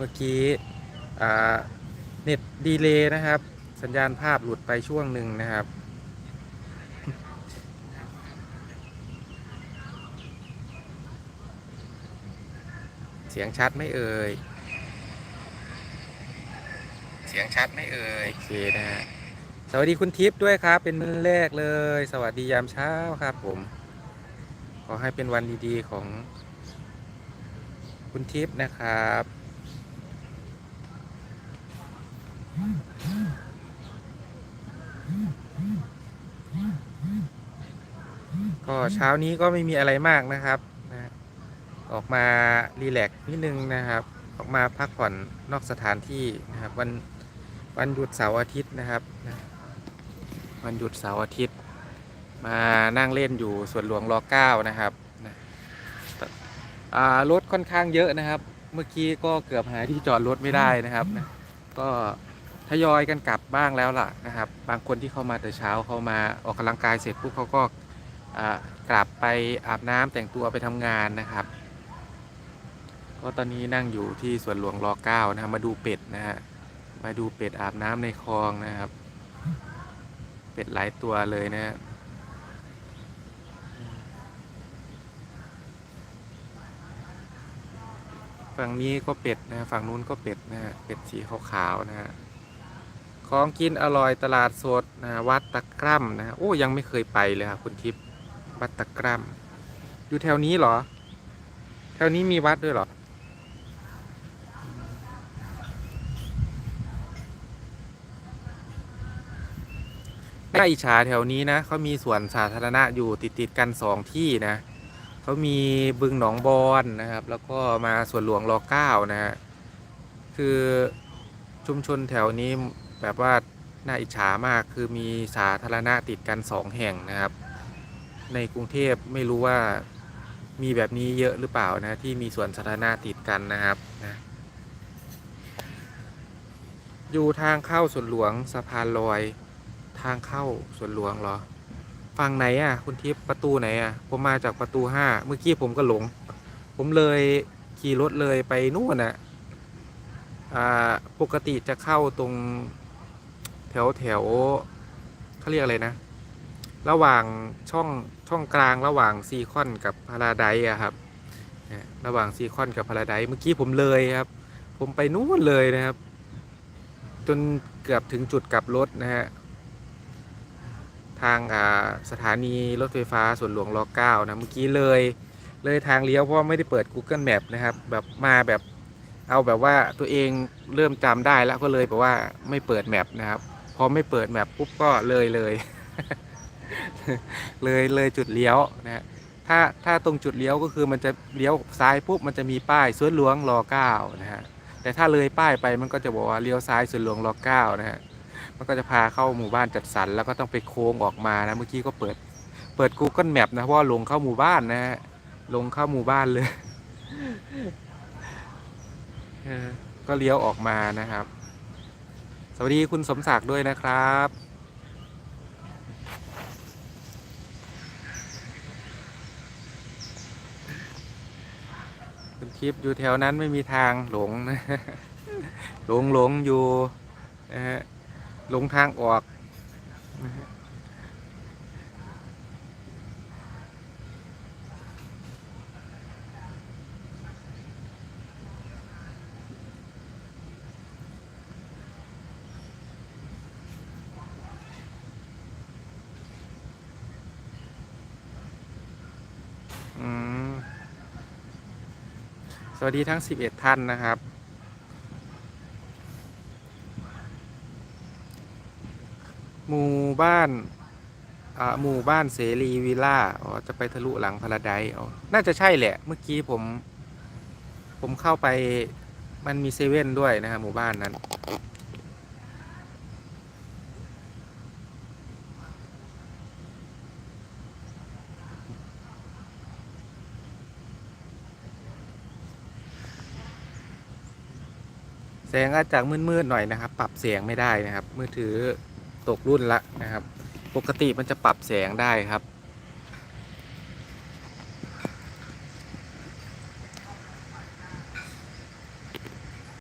มื่อกี้เน็ตดีเลย์นะครับ สัญญาณภาพหลุดไปช่วงหนึ่งนะครับ เสียงชัดไม่เอ่ย เสียงชัดไม่เอ่ย โอเคนะฮะสวัสดีคุณทิพย์ด้วยครับ เป็นมือแรกเลย สวัสดียามเช้าครับผม ขอให้เป็นวันดีๆของคุณทิพย์นะครับ ก็เช้านี้ก็ไม่มีอะไรมากนะครับนะออกมารีแลกซ์นิดนึงนะครับ ออกมาพักผ่อนนอกสถานที่นะครับวันวันหยุดเสาร์อาทิตย์นะครับนะวันหยุดเสาร์อาทิตย์ มานั่งเล่นอยู่สวนหลวงรอเก้านะครับนะรถค่อนข้างเยอะนะครับ เมื่อกี้ก็เกือบหาที่จอดรถไม่ได้นะครับนะก็ ทยอยกันกลับบ้างแล้วล่ะนะครับ บางคนที่เข้ามาแต่เช้าเขามาออกกำลังกายเสร็จปุ๊บเขาก็กลับไปอาบน้ำแต่งตัวไปทำงานนะครับ ก็ตอนนี้นั่งอยู่ที่สวนหลวงรอเก้านะครับมาดูเป็ดนะฮะมาดูเป็ดอาบน้ำในคลองนะครับ เป็ดหลายตัวเลยนะฮะฝั่งนี้ก็เป็ดนะฝั่งนู้นก็เป็ดนะฮะเป็ดสีขาวๆนะฮะ ของกินอร่อยตลาดสดนะวัดตะกร้ำนะโอ้ยังไม่เคยไปเลยครับคุณทิพย์วัดตะกร้ำอยู่แถวนี้เหรอ แถวนี้มีวัดด้วยเหรอน่าอิจฉาแถวนี้นะเขามีสวนสาธารณะอยู่ติดติดกันสองที่นะเขามีบึงหนองบอนนะครับ แล้วก็มาสวนหลวงรอเก้านะฮะคือชุมชนแถวนี้ แบบว่าน่าอิจฉามากคือมีสาธารณะติดกันสองแห่งนะครับ ในกรุงเทพไม่รู้ว่ามีแบบนี้เยอะหรือเปล่านะที่มีสวนสาธารณะติดกันนะครับนะอยู่ทางเข้าสวนหลวงสะพานลอย ทางเข้าสวนหลวงเหรอฝั่งไหนอะคุณทิพย์ประตูไหนอะผมมาจากประตูห้าเมื่อกี้ผมก็หลง ผมเลยขี่รถเลยไปนู่นน่ะอ่าปกติจะเข้าตรง แถวแถวเขาเรียกอะไรนะ ระหว่างช่องช่องกลางระหว่างซีคอนกับพาราไดอะครับระหว่างซีคอนกับพาราไดเมื่อกี้ผมเลยครับ ผมไปนู่นเลยนะครับ จนเกือบถึงจุดกลับรถนะฮะทางสถานีรถไฟฟ้าสวนหลวงรเก้านะเมื่อกี้เลยเลยทางเลี้ยวเพราะไม่ได้เปิด Google Map นะครับ แบบมาแบบเอาแบบว่าตัวเองเริ่มจำได้แล้วก็เลยแบบว่าไม่เปิดแมปนะครับ อไม่เปิดแมปปุ๊บก็เลยเลย เลยเลยจุดเลี้ยวนะฮะถ้าถ้าตรงจุดเลี้ยวก็คือมันจะเลี้ยวซ้ายปุ๊บมันจะมีป้ายสวนหลวงรอเก้านะฮะแต่ถ้าเลยป้ายไปมันก็จะบอกว่าเลี้ยวซ้ายสวนหลวงรอเก้านะฮะมันก็จะพาเข้าหมู่บ้านจัดสรรแล้วก็ต้องไปโค้งออกมานะเมื่อกี้ก็เปิดเปิด Google Map นะเพราะว่าลงเข้าหมู่บ้านนะฮะลงเข้าหมู่บ้านเลยก็เลี้ยวออกมานะครับ วัสดีคุณสมศักดิ์ด้วยนะครับ คุณทิพย์อยู่แถวนั้นไม่มีทางหลงนะหลงหลงอยู่นะฮะหลงทางออกนะฮะ สวัสดีทั้ง 11 ท่านนะครับ หมู่บ้านอ่าหมู่บ้านเสรีวิลล่าอ๋อจะไปทะลุหลังพาราไดอ๋อน่าจะใช่แหละ เมื่อกี้ผม ผมเข้าไปมันมีเซเว่นด้วยนะครับหมู่บ้านนั้น แสงอาจจะมืดๆหน่อยนะครับ ปรับเสียงไม่ได้นะครับ มือถือตกรุ่นละนะครับ ปกติมันจะปรับแสงได้ครับ